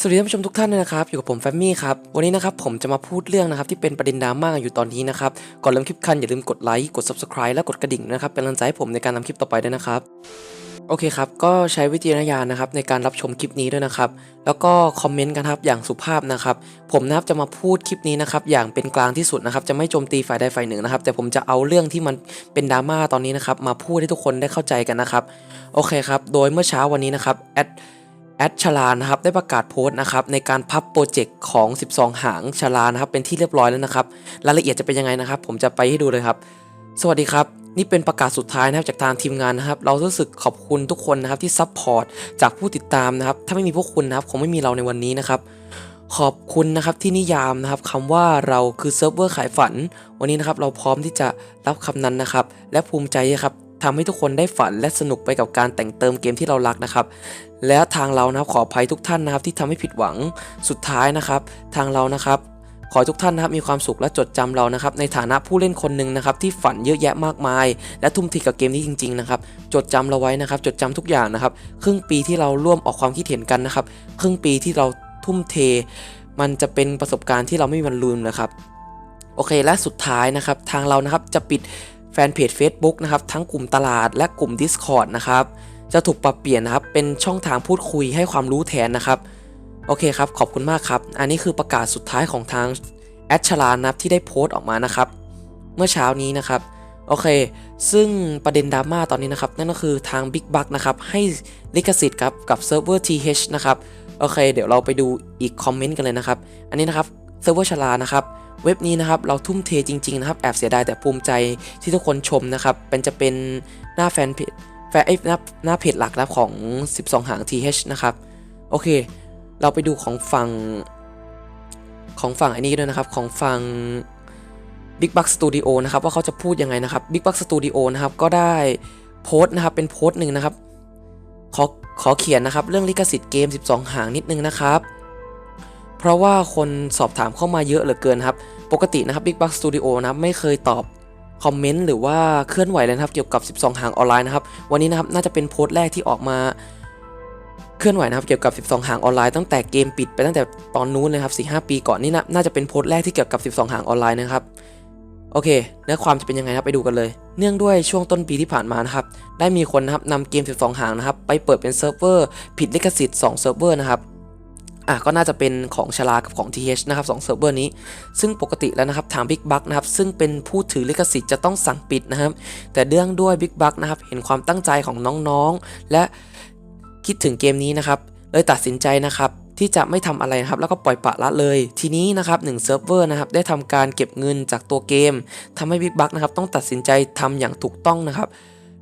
สวัสดีท่านผู้ชมทุกท่านนะครับอยู่กับผมแฟมมี่ครับวันนี้นะครับผมจะมาพูดเรื่องนะครับที่เป็นประเด็นดราม่าอยู่ตอนนี้นะครับก่อนเริ่มคลิปคันอย่าลืมกดไลค์กด subscribe และกดกระดิ่งนะครับเป็นกำลังใจให้ผมในการทำคลิปต่อไปด้วยนะครับโอเคครับก็ใช้วิจารณญาณนะครับในการรับชมคลิปนี้ด้วยนะครับแล้วก็คอมเมนต์กันครับอย่างสุภาพนะครับผมนะครับจะมาพูดคลิปนี้นะครับอย่างเป็นกลางที่สุดนะครับจะไม่โจมตีฝ่ายใดฝ่ายหนึ่งนะครับแต่ผมจะเอาเรื่องที่มันเป็นดราม่าตอนนี้นะครับมาพูดให้ทุกคนได้เข้าใจกันนะครับโอเคครับโดยเมื่อเช้าวันนี้นะครับแอด แอดชลานะครับได้ประกาศโพสต์นะครับในการพับโปรเจกต์ของ 12 หางชลานะครับเป็นที่เรียบร้อยแล้วนะครับรายละเอียดจะเป็นยังไงนะครับ ผมจะไปให้ดูเลยครับ สวัสดีครับ นี่เป็นประกาศสุดท้ายนะครับจากทางทีมงานนะครับ เรารู้สึกขอบคุณทุกคนนะครับที่ซัพพอร์ตจากผู้ติดตามนะครับ ถ้าไม่มีพวกคุณนะครับคงไม่มีเราในวันนี้นะครับขอบคุณนะครับที่นิยามนะครับคำว่าเราคือเซิร์ฟเวอร์ขายฝัน วันนี้นะครับเราพร้อมที่จะรับคำนั้นนะครับ และภูมิใจครับทำให้ทุกคนได้ฝันและสนุกไปกับการแต่งเติมเกมที่เรารักนะครับ และทางเรานะครับขออภัยทุกท่านนะครับที่ทำให้ผิดหวังสุดท้ายนะครับ ทางเรานะครับขอทุกท่านนะครับมีความสุขและจดจำเรานะครับในฐานะผู้เล่นคนหนึ่งนะครับที่ฝันเยอะแยะมากมาย และทุ่มเทกับเกมนี้จริงๆนะครับจดจำเราไว้นะครับ จดจำทุกอย่างนะครับ ครึ่งปีที่เราร่วมออกความคิดเห็นกันนะครับ ครึ่งปีที่เราทุ่มเท มันจะเป็นประสบการณ์ที่เราไม่มีวันลืมนะครับ โอเคและสุดท้ายนะครับ ทางเรานะครับจะปิดแฟนเพจ Facebook นะครับทั้งกลุ่มตลาดและกลุ่ม Discord นะครับ จะถูกปรับเปลี่ยนนะครับ เป็นช่องทางพูดคุยให้ความรู้แทนนะครับ โอเคครับ ขอบคุณมากครับ อันนี้คือประกาศสุดท้ายของทางแอดชลานับที่ได้โพสต์ออกมานะครับ เมื่อเช้านี้นะครับ โอเค ซึ่งประเด็นดราม่าตอนนี้นะครับ นั่นก็คือทาง Big b u c k นะครับ ให้ลิขสิทธิ์ครับกับเซิร์ฟเวอร์ TH นะครับ โอเค เดี๋ยวเราไปดูอีกคอมเมนต์กันเลยนะครับ อันนี้นะครับเซิร์ฟเวอร์ชลานะครับเว็บนี้นะครับเราทุ่มเทจริงๆนะครับแอบเสียดายแต่ภูมิใจที่ทุกคนชมนะครับเป็นจะเป็นหน้าแฟนเพจ แฟนเอ้หน้าหน้าเพจหลักนะครับของ 12 หาง TH นะครับ โอเค เราไปดูของฝั่งของฝั่งอันนี้ด้วยนะครับ ของฝั่ง Big Buck Studio นะครับ ว่าเขาจะพูดยังไงนะครับ Big Buck Studio นะครับ ก็ได้โพสต์นะครับ เป็นโพสต์หนึ่งนะครับ ขอขอเขียนนะครับ เรื่องลิขสิทธิ์เกม 12 หางนิดนึงนะครับ เพราะว่าคนสอบถามเข้ามาเยอะเหลือเกินครับ ปกตินะครับ Big Buck Studio นะไม่เคยตอบ คอมเมนต์หรือว่าเคลื่อนไหวเลยนะครับเกี่ยวกับ 12 หางออนไลน์นะครับวันนี้นะครับน่าจะเป็นโพสต์แรกที่ออกมาเคลื่อนไหวนะครับเกี่ยวกับ 12 หางออนไลน์ตั้งแต่เกมปิดไปตั้งแต่ตอนนู้นเลยครับ4-5 ปีก่อนนี่นะน่าจะเป็นโพสต์แรกที่เกี่ยวกับ 12 หางออนไลน์นะครับโอเคเนื้อความจะเป็นยังไงครับไปดูกันเลย เนื่องด้วยช่วงต้นปีที่ผ่านมานะครับได้มีคนนะครับนำเกม 12 หางนะครับไปเปิดเป็นเซิร์ฟเวอร์ผิดลิขสิทธิ์2เซิร์ฟเวอร์นะครับ อะก็น่าจะเป็นของชลากับของ TH นะครับ2เซิร์ฟเวอร์นี้ ซึ่งปกติแล้วนะครับทาง Big b u c k นะครับซึ่งเป็นผู้ถือลิขสิทธิ์จะต้องสั่งปิดนะครับ แต่เนื่องด้วย Big b u c k นะครับเห็นความตั้งใจของน้องๆ และคิดถึงเกมนี้นะครับเลยตัดสินใจนะครับที่จะไม่ทำอะไรนะครับแล้วก็ปล่อยปะละเลย ทีนี้นะครับหนึ่งเซิร์ฟเวอร์นะครับได้ทำการเก็บเงินจากตัวเกมทำให้ Big b u c k นะครับต้องตัดสินใจทำอย่างถูกต้องนะครับ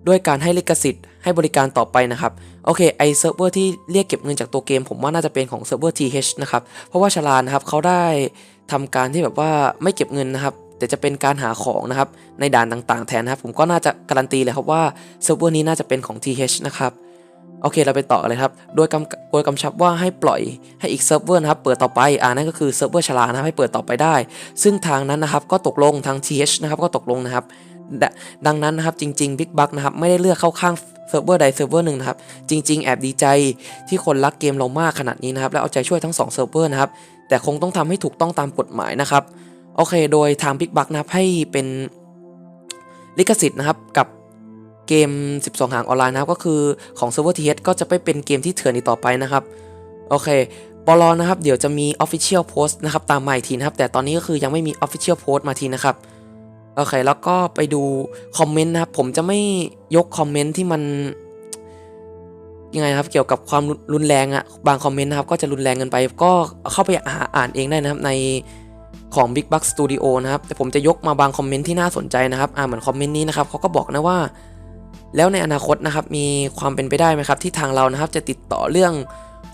ด้วยการให้ลิขสิทธิ์ให้บริการต่อไปนะครับ โอเคไอเซิร์ฟเวอร์ที่เรียกเก็บเงินจากตัวเกม ผมว่าน่าจะเป็นของเซิร์ฟเวอร์ TH นะครับ เพราะว่าชลานะครับเขาได้ทำการที่แบบว่าไม่เก็บเงินนะครับ แต่จะเป็นการหาของนะครับในด่านต่างๆแทนนะครับ ผมก็น่าจะการันตีเลยครับว่าเซิร์ฟเวอร์นี้น่าจะเป็นของ TH นะครับโอเคเราไปต่อเลยครับ โดยกำโดยกำชับว่าให้ปล่อยให้อีกเซิร์ฟเวอร์นะครับเปิดต่อไป อ่านั่นก็คือเซิร์ฟเวอร์ชลานะครับให้เปิดต่อไปได้ ซึ่งทางนั้นนะครับก็ตกลงทาง TH นะครับก็ตกลงนะครับ ดดังนั้นนะครับจริงๆ Big b u c k นะครับไม่ได้เลือกเข้าข้างเซิร์ฟเวอร์ใดเซิร์ฟเวอร์หนึ่งนะครับจริง ๆ แอบดีใจที่คนรักเกมเรามากขนาดนี้นะครับและเอาใจช่วยทั้ง2เซิร์ฟเวอร์นะครับแต่คงต้องทำให้ถูกต้องตามกฎหมายนะครับโอเค โดยทาง Big b u c k นะครับให้เป็นลิขสิทธิ์นะครับกับเกม 12 หางออนไลน์นะครับก็คือของเซิร์ฟเวอร์ TH ก็จะไม่เป็นเกมที่เถื่อนอีกต่อไปนะครับโอเคปลอนะครับเดี๋ยวจะมี Official Post นะครับตามมาอีกทีนะครับแต่ตอนนี้ก็คือยังไม่มี Official Post มาทีนะครับ โอเค แล้วก็ไปดูคอมเมนต์นะครับ ผมจะไม่ยกคอมเมนต์ที่มันยังไงครับเกี่ยวกับความรุนแรงอะบางคอมเมนต์นะครับก็จะรุนแรงเกินไปก็เข้าไปหาอ่านเองได้นะครับในของ Big Buck Studio นะครับ แต่ผมจะยกมาบางคอมเมนต์ที่น่าสนใจนะครับอ่าเหมือนคอมเมนต์นี้นะครับเขาก็บอกนะว่า แล้วในอนาคตนะครับมีความเป็นไปได้ไหมครับ ที่ทางเรานะครับจะติดต่อเรื่อง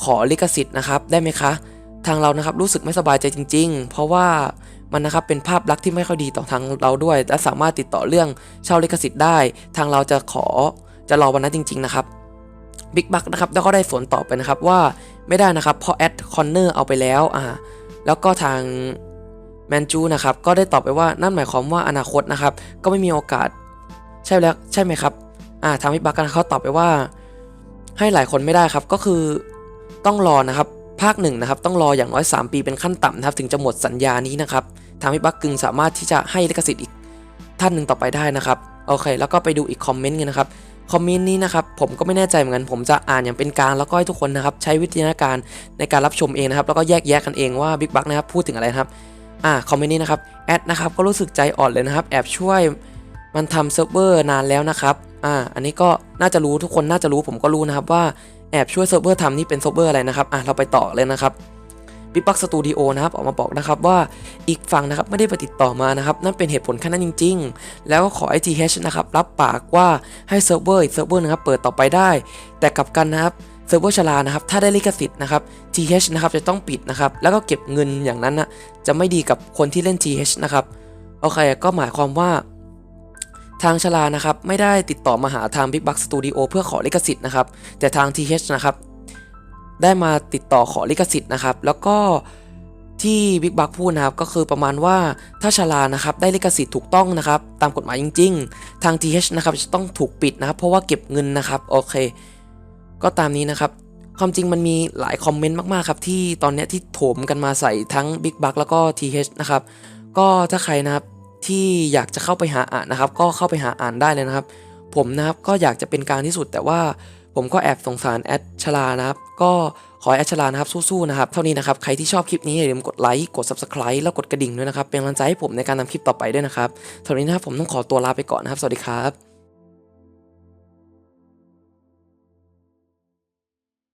ขอลิขสิทธิ์นะครับได้ไหมคะ ทางเรานะครับรู้สึกไม่สบายใจจริง ๆ เพราะว่า มันนะครับเป็นภาพลักษณ์ที่ไม่ค่อยดีต่อทางเราด้วย และสามารถติดต่อเรื่องเช่าลิขสิทธิ์ได้ ทางเราจะขอจะรอวันนั้นจริง ๆ นะครับบิ๊กบักนะครับแล้วก็ได้สวนตอบไปนะครับว่าไม่ได้นะครับเพราะแอดคอนเนอร์เอาไปแล้วอ่าแล้วก็ทางแมนจูนะครับก็ได้ตอบไปว่านั่นหมายความว่าอนาคตนะครับก็ไม่มีโอกาสใช่แล้วใช่ไหมครับอ่าทางบิ๊กบักกันเขาตอบไปว่า ให้หลายคนไม่ได้ครับก็คือต้องรอนะครับ ภาคหนึ่งนะครับต้องรออย่างน้อย 3 ปีเป็นขั้นต่ำนะครับถึงจะหมดสัญญานี้นะครับทางพี่บักกึงสามารถที่จะให้ลิขสิทธิ์อีกท่านหนึ่งต่อไปได้นะครับโอเค แล้วก็ไปดูอีกคอมเมนต์กันนะครับคอมเมนต์นี้นะครับผมก็ไม่แน่ใจเหมือนกันผมจะอ่านอย่างเป็นกลางแล้วก็ให้ทุกคนนะครับใช้วิทยาการในการรับชมเองนะครับแล้วก็แยกแยะกันเองว่าบิ๊กบักนะครับพูดถึงอะไรครับอ่าคอมเมนต์นี้นะครับแอดนะครับก็รู้สึกใจอ่อนเลยนะครับแอบช่วยมันทำเซิร์ฟเวอร์นานแล้วนะครับอ่าอันนี้ก็น่าจะรู้ทุกคนน่าจะรู้ผมก็รู้นะครับว่า แอบช่วยเซิร์ฟเวอร์ทำนี่เป็นเซิร์ฟเวอร์อะไรนะครับอะเราไปต่อเลยนะครับบิ๊กบักสตูดิโอนะครับออกมาบอกนะครับว่าอีกฝั่งนะครับไม่ได้ไปติดต่อมานะครับนั่นเป็นเหตุผลแค่นั้นจริง ๆ แล้วก็ขอ ITH นะครับรับปากว่าให้เซิร์ฟเวอร์อีกเซิร์ฟเวอร์นะครับเปิดต่อไปได้ แต่กลับกันนะครับเซิร์ฟเวอร์ชลานะครับถ้าได้ลิขสิทธิ์นะครับ TH นะครับจะต้องปิดนะครับแล้วก็เก็บเงินอย่างนั้นนะจะไม่ดีกับคนที่เล่น TH นะครับโอเคก็หมายความว่า ทางชลานะครับไม่ได้ติดต่อมาหาทาง Big Buck Studio เพื่อขอลิขสิทธิ์นะครับ แต่ทาง TH นะครับได้มาติดต่อขอลิขสิทธิ์นะครับ แล้วก็ที่ Big Buck พูดนะครับก็คือประมาณว่าถ้าชลานะครับได้ลิขสิทธิ์ถูกต้องนะครับ ตามกฎหมายจริง ๆ ทาง TH นะครับจะต้องถูกปิดนะครับ เพราะว่าเก็บเงินนะครับโอเค ก็ตามนี้นะครับ ความจริงมันมีหลายคอมเมนต์มากๆครับที่ตอนนี้ที่โถมกันมาใส่ทั้ง Big Buck แล้วก็ TH นะครับก็ถ้าใครนะครับ ที่อยากจะเข้าไปหาอ่านนะครับ ก็เข้าไปหาอ่านได้เลยนะครับ ผมนะครับก็อยากจะเป็นกลางที่สุด แต่ว่าผมก็แอบสงสารแอดชลานะครับ ก็ขอให้แอดชลานะครับสู้ๆนะครับ เท่านี้นะครับ ใครที่ชอบคลิปนี้อย่าลืมกดไลค์กด subscribe แล้วกดกระดิ่งด้วยนะครับ เป็นกำลังใจให้ผมในการทำคลิปต่อไปด้วยนะครับเท่านี้นะครับผมต้องขอตัวลาไปก่อนนะครับ สวัสดีครับ